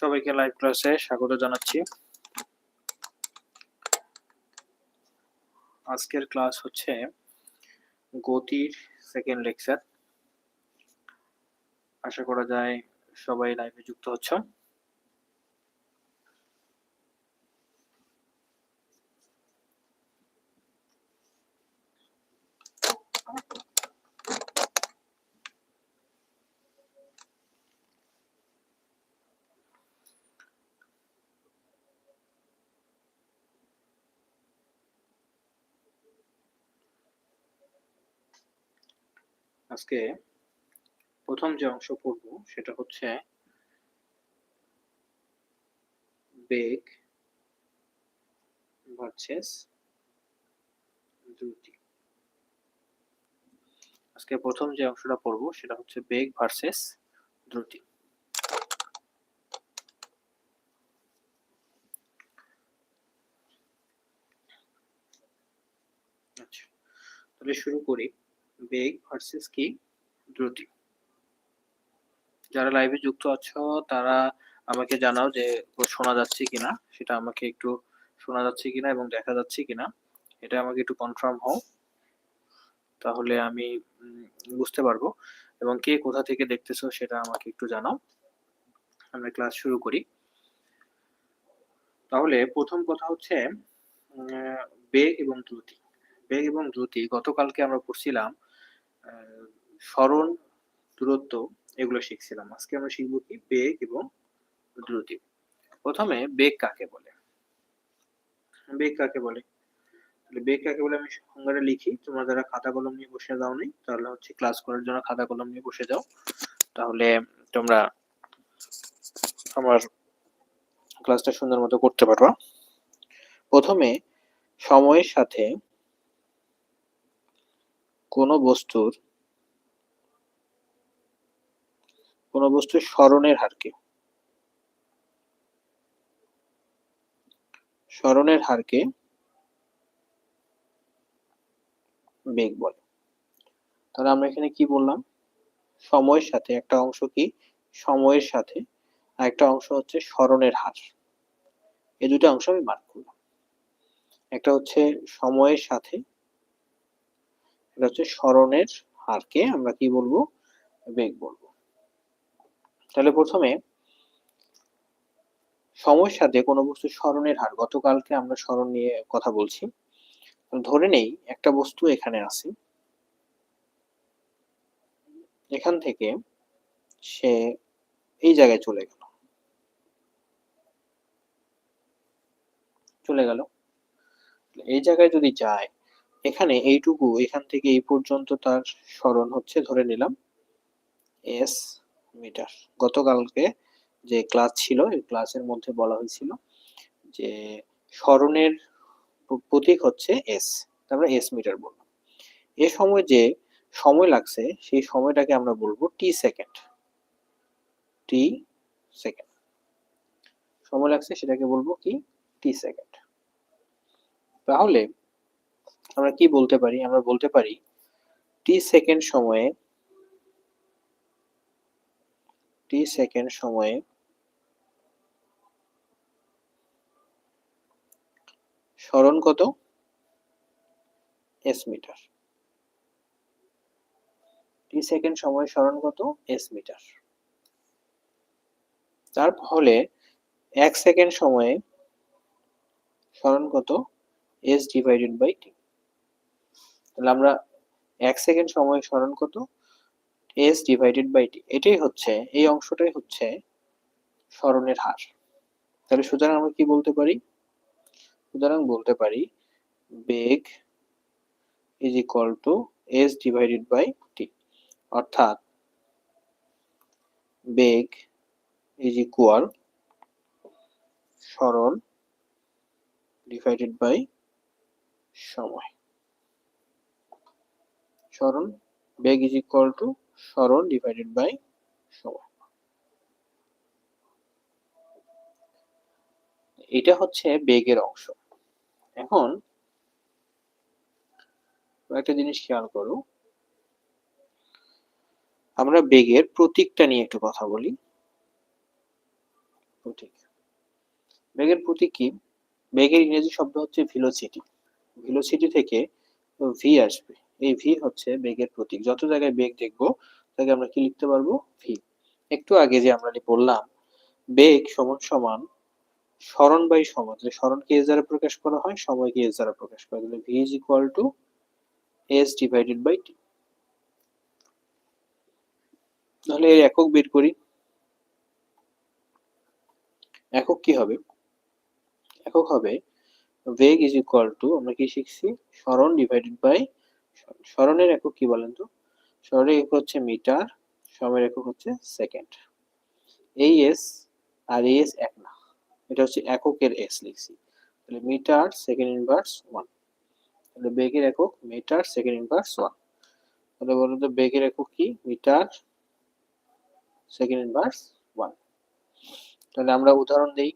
সবাইকে লাইভ ক্লাসে স্বাগত জানাচ্ছি। আজকের ক্লাস হচ্ছে গতির সেকেন্ড লেকচার আশা করা যায় সবাই লাইভে যুক্ত হচ্ছে। আজকে প্রথম যে অংশ পড়ব সেটা হচ্ছে বেগ ভার্সেস দ্রুতি আজকে প্রথম যে অংশটা পড়ব সেটা হচ্ছে বেগ ভার্সেস দ্রুতি আচ্ছা তাহলে শুরু করি। বেগ ভার্সেস কি? দ্রুতি। যারা লাইভে যুক্ত আছো, তারা আমাকে জানাও যে শোনা যাচ্ছে কিনা। সেটা আমাকে একটু শোনা যাচ্ছে কিনা এবং দেখা যাচ্ছে কিনা। এটা আমাকে একটু কনফার্ম হও। তাহলে আমি বুঝতে পারব। এবং কে কোথা থেকে দেখতেছো, সেটা আমাকে একটু জানাও। আমরা ক্লাস শুরু করি। তাহলে প্রথম কথা হচ্ছে বেগ এবং দ্রুতি। বেগ এবং দ্রুতি, গতকালকে আমরা পড়ছিলাম স্মরণ, দূরত্ব, এগুলো শিখছিলাম। আজকে আমরা শিখব কি? বেগ এবং দ্রুতি। প্রথমে বেগ কাকে বলে? বেগ কাকে বলে? তাহলে বেগ কাকে বলে আমি সংজ্ঞাটা লিখি। তোমরা যারা খাতা কলম নিয়ে বসে যাও নেই তাহলে হচ্ছে ক্লাস করার জন্য খাতা কলম নিয়ে বসে যাও। তাহলে তোমরা আমার ক্লাসটা সুন্দর মতো করতে পারবা। প্রথমে সময়ের সাথে কোনো বস্তুর, কোন বস্তুর স্মরণের হারকে স্মরণের হারকে বেগ বলে। তাহলে আমরা এখানে কি বললাম? সময়ের সাথে একটা অংশ কি? সময়ের সাথে আর একটা অংশ হচ্ছে স্মরণের হার। এই দুটো অংশ আমি মার্ক করলাম। একটা হচ্ছে সময়ের সাথে এটা হচ্ছে স্মরণের হারকে আমরা কি বলব? বেগ বলব। তাহলে প্রথমে সময়ের সাথে কোনো বস্তুর স্মরণের হার, গতকালকে আমরা স্মরণ নিয়ে কথা বলছি। ধরে নেই, একটা বস্তু এখানে আছে। এখান থেকে সে এই জায়গায় চলে গেল। চলে গেল। এই জায়গায় যদি যায় এখানে এইটুকু, এখান থেকে এই পর্যন্ত তার স্মরণ হচ্ছে, ধরে নিলাম, এস মিটার। গতকালকে যে ক্লাস ছিল, এই ক্লাসের মধ্যে বলা হয়েছিল যে স্মরণের প্রতীক হচ্ছে এস। তারপরে এস মিটার বললাম। এ সময় যে সময় লাগছে, সেই সময়টাকে আমরা বলব টি সেকেন্ড। টি সেকেন্ড। সময় লাগছে, সেটাকে বলব কি? T second. তাহলে আমরা কি বলতে পারি? আমরা বলতে পারি টি সেকেন্ড সময়ে টি সেকেন্ড সময়ে স্মরণ কত? এস মিটার টি সেকেন্ড সময় স্মরণ কত? এস মিটার তার ফলে এক সেকেন্ড সময়ে স্মরণ কত? এস ডিভাইডেড বাই টি তাহলে আমরা এক সেকেন্ড সময় স্মরণ কত এস ডিভাইডেড বাই টি এটাই হচ্ছে, এই অংশটাই হচ্ছে স্মরণের হার। তাহলে সুতরাং আমরা কি বলতে পারি? সুতরাং বলতে পারি বেগ is equal to S divided by T অর্থাৎ বেগ ইজ ইকুয়াল স্মরণ ডিভাইডেড বাই সময়। স্মরণ, বেগ ইজ ইকুয়াল টু স্মরণ ডিভাইডেড বাই সময় এটা হচ্ছে বেগের অংশ। এখন একটা জিনিস খেয়াল করো। আমরা বেগের প্রতীকটা নিয়ে একটু কথা বলি। প্রতীক। বেগের প্রতীক কি? বেগের ইংরেজি শব্দ হচ্ছে ভিলোসিটি ভিলোসিটি থেকে ভি আসবে। এই ভি হচ্ছে বেগের প্রতীক। যত জায়গায় বেগ দেখব, তাকে আমরা কি লিখতে পারব? ভি একটু আগে যে আমরা বললাম বেগ সমান সমান স্মরণ বাই সময়। তাহলে স্মরণকে এস দ্বারা প্রকাশ করা হয়? সময়কে এস দ্বারা প্রকাশ করা তাহলে V is equal to S divided by T তাহলে এর একক বের করি। একক কি হবে? একক হবে বেগ ইজ ইকুয়াল টু আমরা কি শিখছি? স্মরণ ডিভাইডেড বাই স্মরণের একক কি বলেন তো? স্মরণের একক হচ্ছে মিটার, সময়ের একক হচ্ছে সেকেন্ড। এই এস আর এই এস এক না। এটা হচ্ছে এককের এস লিখছি। তাহলে মিটার, সেকেন্ড ইনভার্স, ওয়ান। তাহলে বেগের একক মিটার, সেকেন্ড ইনভার্স, ওয়ান। তাহলে বলুন তো বেগের একক কি? Metre, second inverse, one. তাহলে আমরা উদাহরণ দেই।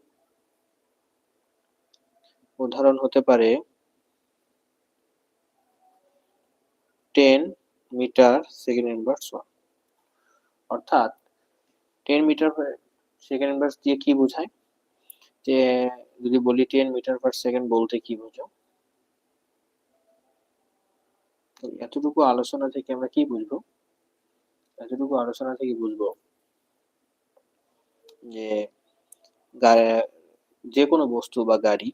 উদাহরণ হতে পারে ten metre second inverse one. অর্থাৎ টেন মিটার সেকেন্ড ইনভার্স দিয়ে কি বোঝায়? যে যদি বলি টেন মিটার পার সেকেন্ড বলতে কি বোঝো এতটুকু আলোচনা থেকে আমরা কি বুঝব? এতটুকু আলোচনা থেকে বুঝব যে যে কোনো বস্তু বা গাড়ি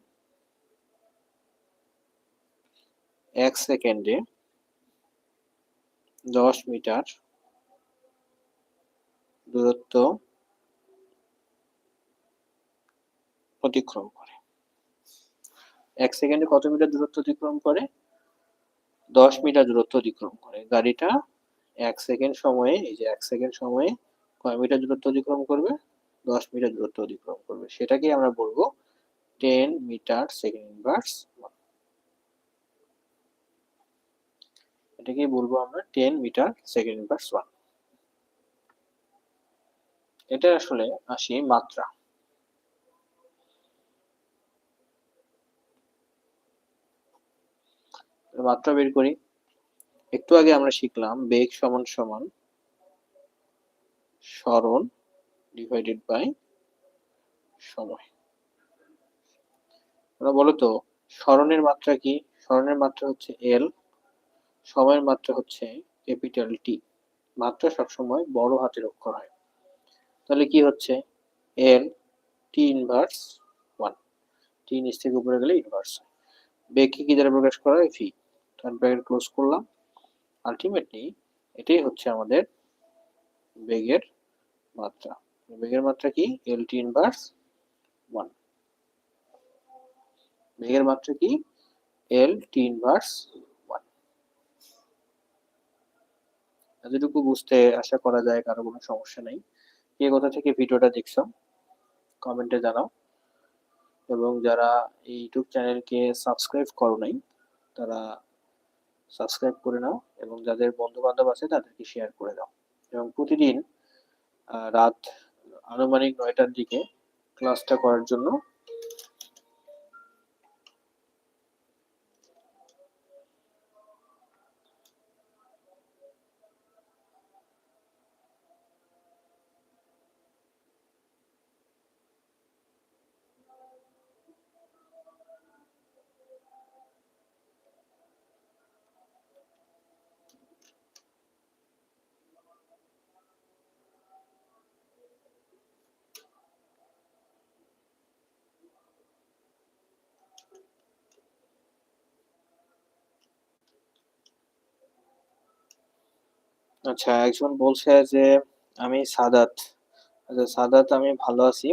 এক সেকেন্ডে দশ মিটার দূরত্ব অতিক্রম করে। এক সেকেন্ডে কত মিটার দূরত্ব অতিক্রম করে? দশ মিটার দূরত্ব অতিক্রম করে। গাড়িটা এক সেকেন্ড সময়ে, এই যে এক সেকেন্ড সময়ে কয় মিটার দূরত্ব অতিক্রম করবে? দশ মিটার দূরত্ব অতিক্রম করবে। সেটাকে আমরা বলব টেন মিটার সেকেন্ড ইনভার্স এটাকে বলব আমরা ten metre second inverse one এটা আসলে আসি মাত্রা। মাত্রা বের করি। একটু আগে আমরা শিখলাম বেগ সমান সমান সরণ ডিভাইডেড বাই সময়। আমরা বলো তো স্মরণের মাত্রা কি? স্মরণের মাত্রা হচ্ছে এল সময়ের মাত্রা হচ্ছে ক্যাপিটাল টি মাত্রা সবসময় বড় হাতের অক্ষর হয়। তাহলে কি হচ্ছে? এল টি ইনভার্স ওয়ান টি নিচ থেকে উপরে গেলে ইনভার্স হয়। কি দ্বারা প্রকাশ করা হয়? ভি তার ব্র্যাকেট ক্লোজ করলাম। আলটিমেটলি এটাই হচ্ছে আমাদের বেগের মাত্রা। বেগের মাত্রা কি? এল টি ইনভার্স ওয়ান বেগের মাত্রা কি? এল টি ইনভার্স ওয়ান এতটুকু বুঝতে আশা করা যায় কারও কোনো সমস্যা নেই। কে কোথা থেকে ভিডিওটা দেখছ কমেন্টে জানাও। এবং যারা এই ইউটিউব চ্যানেলকে সাবস্ক্রাইব করো নাই, তারা সাবস্ক্রাইব করে নাও এবং যাদের বন্ধু বান্ধব আছে তাদেরকে শেয়ার করে দাও। এবং প্রতিদিন রাত আনুমানিক নয়টার দিকে ক্লাসটা করার জন্য আচ্ছা একজন বলছে যে আমি সাদাত। আচ্ছা সাদাত আমি ভালো আছি।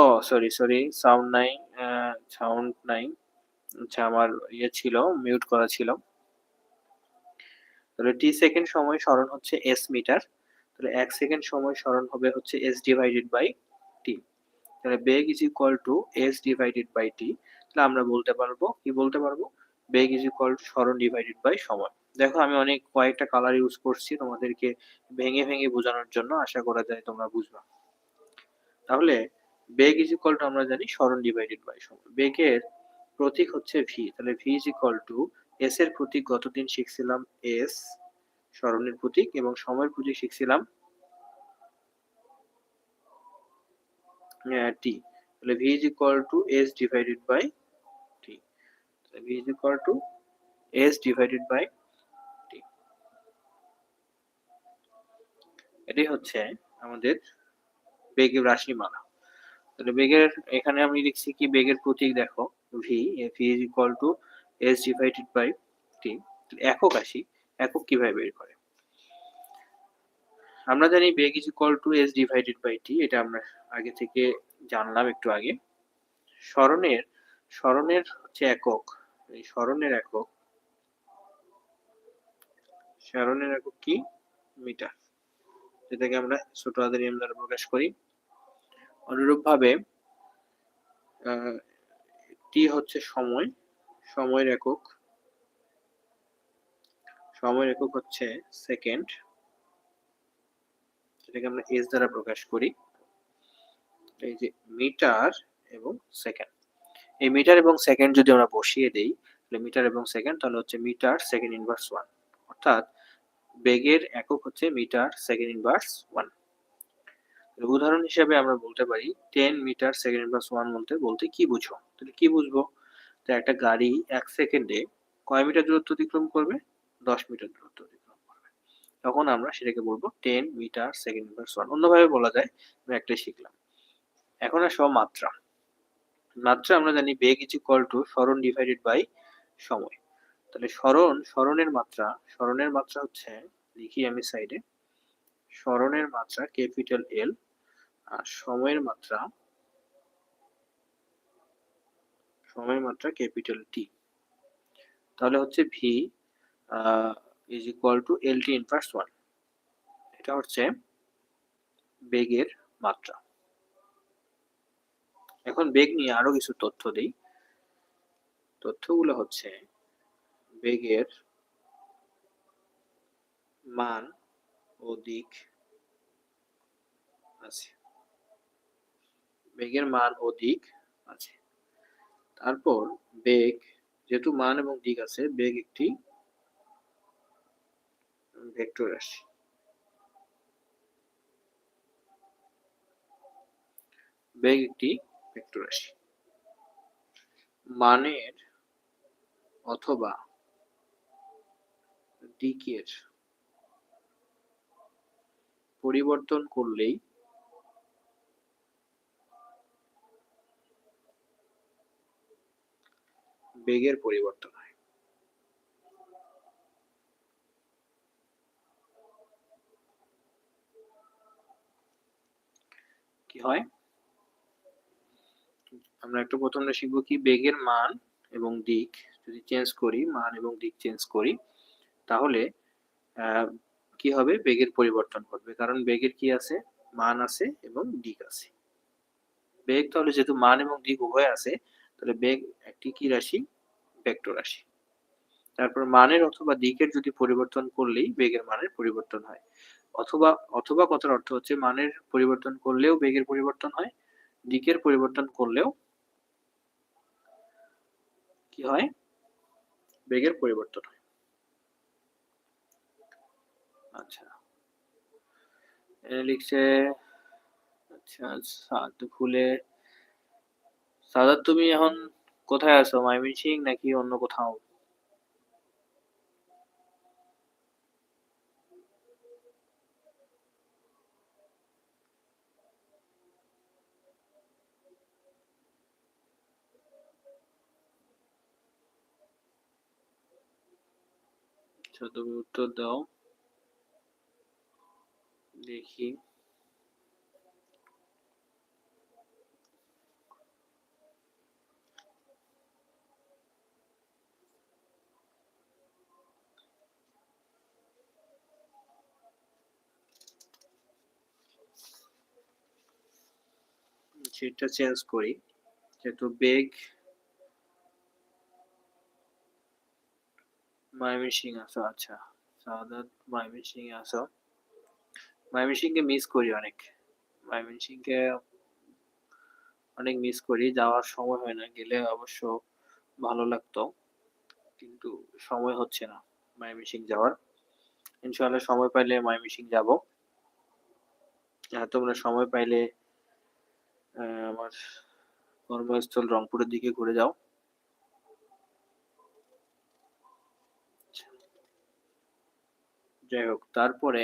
ও সরি সরি সাউন্ড নাই সাউন্ড নাই আচ্ছা আমার ইয়ে ছিল মিউট করা ছিল। তাহলে টি সেকেন্ড সময় স্মরণ হচ্ছে এস মিটার তাহলে এক সেকেন্ড সময় স্মরণ হবে হচ্ছে এস ডিভাইডেড বাই টি তাহলে বেগ is equal to S divided by T তাহলে আমরা বলতে পারব, কি বলতে পারব? বেগ ইজ ইকুয়াল টু স্মরণ ডিভাইডেড বাই সময়। দেখো, আমি অনেক, কয়েকটা কালার ইউজ করছি তোমাদেরকে ভেঙে ভেঙে বোঝানোর জন্য, আশা করা যায় তোমরা বুঝবা। তাহলে বেগ ইজ ইকুয়াল টু আমরা জানি স্মরণ ডিভাইডেড বাই সময় বেগের প্রতীক হচ্ছে ভি তাহলে V is equal to S এর প্রতীক গতদিন শিখছিলাম এস স্মরণের প্রতীক, এবং সময়ের প্রতীক শিখছিলাম টি তাহলে V is equal to S divided by T V is equal to S divided by T এটাই হচ্ছে আমাদের বেগের রাশিমালা। তাহলে বেগের, এখানে আমি লিখছি কি, বেগের প্রতীক দেখো V V is equal to S divided by T একক আসি, একক কীভাবে বের করে? আমরা জানি বেগ is equal to S divided by T এটা আমরা আগে থেকে জানলাম একটু আগে। স্মরণের স্মরণের হচ্ছে একক, এই স্মরণের একক স্মরণের একক কি? মিটার, যেটাকে আমরা ছোট হাতের এম প্রকাশ করি। অনুরূপভাবে টি হচ্ছে সময়, সময়ের একক সময়ের একক হচ্ছে সেকেন্ড যেটাকে আমরা এস দ্বারা প্রকাশ করি। এই যে মিটার এবং সেকেন্ড। এই মিটার এবং সেকেন্ড যদি আমরা বসিয়ে দেই, তাহলে মিটার এবং সেকেন্ড, তাহলে হচ্ছে মিটার, সেকেন্ড ইনভার্স ওয়ান। অর্থাৎ বেগের একক হচ্ছে মিটার, সেকেন্ড ইনভার্স ওয়ান। উদাহরণ হিসেবে আমরা বলতে পারি ten metre second inverse one বলতে বলতে কি বুঝো? তাহলে কি বুঝব? তো একটা গাড়ি এক সেকেন্ডে কয় মিটার দূরত্ব অতিক্রম করবে? দশ মিটার দূরত্ব অতিক্রম করবে। তখন আমরা সেটাকে বলব ten metre second inverse one অন্যভাবে বলা যায় আমরা একটাই শিখলাম। এখন আসো মাত্রা। মাত্রা আমরা জানি বেগ ইজ ইকুয়াল টু স্মরণ ডিভাইডেড বাই সময়। তাহলে স্মরণ স্মরণের মাত্রা স্মরণের মাত্রা হচ্ছে, লিখি আমি সাইডে স্মরণের মাত্রা ক্যাপিটাল এল সময়ের মাত্রা সময়ের মাত্রা ক্যাপিটাল টি তাহলে হচ্ছে V is equal to L T inverse one এটা হচ্ছে বেগের মাত্রা। এখন বেগ নিয়ে আরও কিছু তথ্য দেই। তথ্যগুলো হচ্ছে বেগের মান ও দিক আছে। বেগের মান ও দিক আছে। তারপর বেগ, যেহেতু মান এবং দিক আছে, বেগ একটি ভেক্টর রাশি। বেগ একটি ভেক্টর রাশি। মানের অথবা দিকের পরিবর্তন করলেই বেগের পরিবর্তন হয়। কি হয়? আমরা একটু প্রথমে শিখব কি বেগের মান এবং দিক। যদি চেঞ্জ করি, মান এবং দিক চেঞ্জ করি, তাহলে কি হবে? বেগের পরিবর্তন ঘটবে। কারণ বেগের কি আছে? মান আছে এবং দিক আছে। বেগ তাহলে যেহেতু মান এবং দিক উভয় আছে, তাহলে বেগ একটি কি রাশি? ভেক্টর রাশি তারপর মানের অথবা দিকের যদি পরিবর্তন করলেই বেগের মানের পরিবর্তন হয়। অথবা অথবা কথার অর্থ হচ্ছে মানের পরিবর্তন করলেও বেগের পরিবর্তন হয়, দিকের পরিবর্তন করলেও কি হয়? বেগের পরিবর্তন হয়। আচ্ছা। লিখছে আচ্ছা সাদ ফুলে সাদাত তুমি এখন কোথায় আছো সিং নাকি অন্য কোথাও? আচ্ছা তুমি উত্তর দাও। দেখি। সেটা চেঞ্জ করি। যেহেতু বেগ ময়মনসিং আছো আচ্ছা। সাদাত ময়মনসিং আছো। ময়মনসিংকে মিস করি অনেক। ময়মনসিংকে অনেক মিস করি। যাওয়ার সময় হয় না, গেলে অবশ্য ভালো লাগতো। কিন্তু সময় হচ্ছে না ময়মনসিং যাওয়ার। ইনশাআল্লাহ সময় পাইলে ময়মনসিং যাব। তোমরা সময় পাইলে আমার কর্মস্থল রংপুরের দিকে ঘুরে যাও। যাই হোক, তারপরে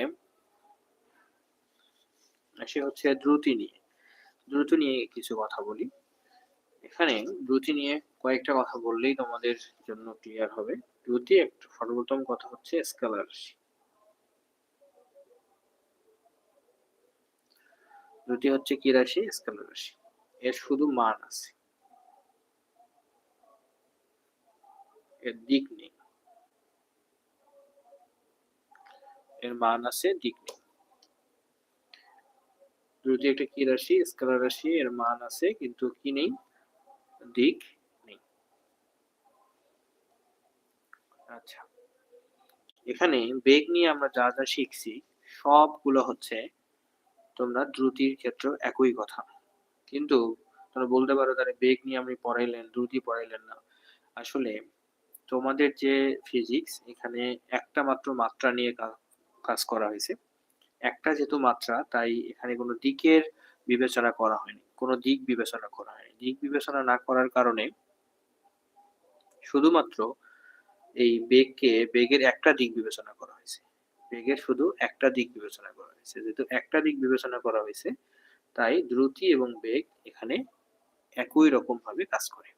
সে হচ্ছে দ্রুতি নিয়ে। দ্রুত নিয়ে কিছু কথা বলি। এখানে দ্রুতি নিয়ে কয়েকটা কথা বললেই তোমাদের জন্য ক্লিয়ার হবে। দ্রুতি একটা সর্বোত্তম কথা হচ্ছে স্কেলার দ্রুতি হচ্ছে কি রাশি? স্কেলার রাশি। এর শুধু মান আছে। এর দিক নেই। এর মান আছে, দিক নেই। দ্রুতি একটা কি রাশি? স্কেলার রাশি, এর মান আছে, কিন্তু কি নেই? দিক নেই। আচ্ছা। এখানে বেগ নিয়ে আমরা যা যা শিখছি, সবগুলো হচ্ছে তোমরা দ্রুতির ক্ষেত্রে একই কথা। কিন্তু তোমরা বলতে পারো, তাহলে বেগ নিয়ে আপনি পড়াইলেন, দ্রুতি পড়াইলেন না। আসলে তোমাদের যে ফিজিক্স এখানে একটা মাত্র মাত্রা নিয়ে কাজ করা হয়েছে। একটা যেহেতু মাত্রা, তাই এখানে কোনো দিকের বিবেচনা করা হয়নি। কোনো দিক বিবেচনা করা হয়নি। দিক বিবেচনা না করার কারণে শুধুমাত্র এই বেগকে, বেগের একটা দিক বিবেচনা করা হয়েছে। বেগের শুধু একটা দিক বিবেচনা করা হয়েছে। যেহেতু একটা দিক বিবেচনা করা হয়েছে, তাই দ্রুতি এবং বেগ এখানে একই রকম ভাবে কাজ করে।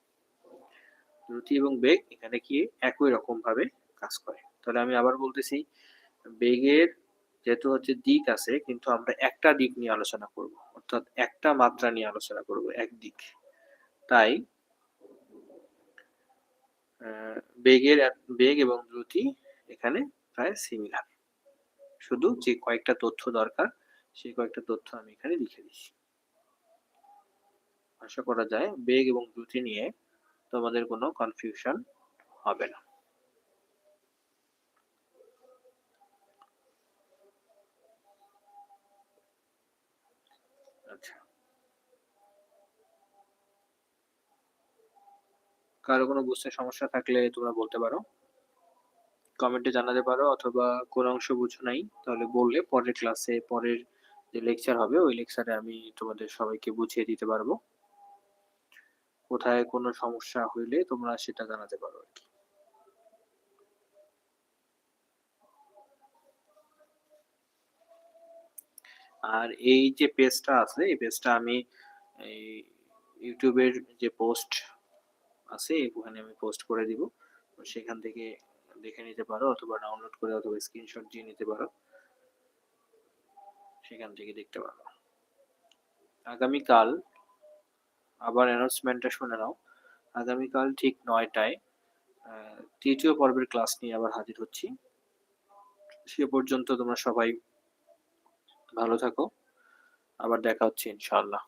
দ্রুতি এবং বেগ এখানে কি একই রকম ভাবে কাজ করে। তাহলে আমি আবার বলতেছি, বেগের যেহেতু হচ্ছে দিক আছে, কিন্তু আমরা একটা দিক নিয়ে আলোচনা করব, অর্থাৎ একটা মাত্রা নিয়ে আলোচনা করব, এক দিক। তাই বেগের বেগ এবং দ্রুতি এখানে প্রায় সিমিলার শুধু যে কয়েকটা তথ্য দরকার, সেই কয়েকটা তথ্য আমি এখানে লিখে দিচ্ছি। আশা করা যায় বেগ এবং দ্রুতি নিয়ে তোমাদের কোনো কনফিউশন হবে না। আচ্ছা। কারও কোনো বুঝতে সমস্যা থাকলে তোমরা বলতে পারো। কমেন্টে জানাতে পারো অথবা কোন অংশ বুঝো নাই, তাহলে বললে পরের ক্লাসে পরের যে লেকচার হবে, ওই লেকচারে আমি তোমাদের সবাইকে বুঝিয়ে দিতে পারব। কোথায় কোনো সমস্যা হইলে তোমরা সেটা জানাতে পারো আর কি। আর এই যে পেজটা আছে, এই পেজটা আমি ইউটিউবের যে পোস্ট আছে, ওখানে আমি পোস্ট করে দিব। সেখান থেকে দেখে নিতে পারো অথবা ডাউনলোড করে অথবা স্ক্রিনশট দিয়ে নিতে পারো। সেখান থেকে দেখতে পারো। আগামীকাল আবার অ্যানাউন্সমেন্টটা শুনে নাও। আগামীকাল ঠিক নয়টায় তৃতীয় পর্বের ক্লাস নিয়ে আবার হাজির হচ্ছি। সে পর্যন্ত তোমরা সবাই ভালো থাকো। আবার দেখা হচ্ছে ইনশাআল্লাহ।